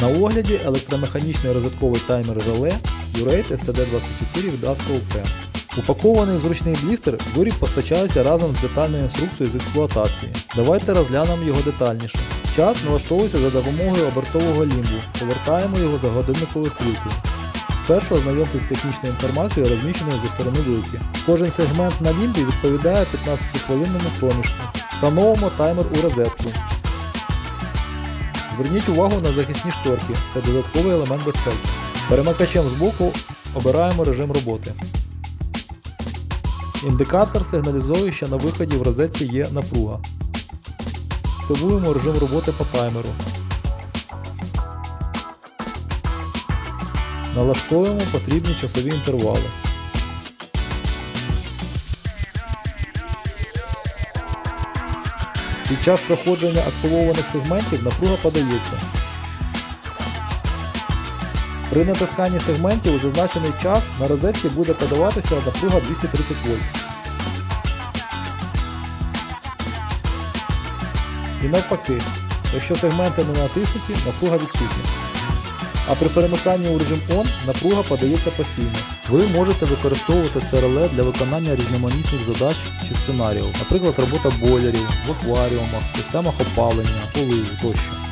На огляді електромеханічний розетковий таймер реле Urate STD24 від Asco. Упакований зручний блістер виріб постачається разом з детальною інструкцією з експлуатації. Давайте розглянемо його детальніше. Час налаштовується за допомогою обертового лімбу. Повертаємо його за годинниковою стрілкою. Спершу ознайомтесь з технічною інформацією, розміщеною зі сторони вилки. Кожен сегмент на лімбі відповідає 15-хвилинному проміжку. Встановимо таймер у розетку. Зверніть увагу на захисні шторки, це додатковий елемент безпеки. Перемикачем збоку обираємо режим роботи. Індикатор сигналізує, що на виході в розетці є напруга. Активуємо режим роботи по таймеру. Налаштовуємо потрібні часові інтервали. Під час проходження активованих сегментів напруга подається. При натисканні сегментів у зазначений час на розетці буде подаватися напруга 230 вольт. І навпаки, якщо сегменти не натиснуті, напруга відсутня. А при перемиканні у режим ON напруга подається постійно. Ви можете використовувати це реле для виконання різноманітних задач чи сценаріїв, наприклад, робота бойлерів, в акваріумах, системах опалення, поливу тощо.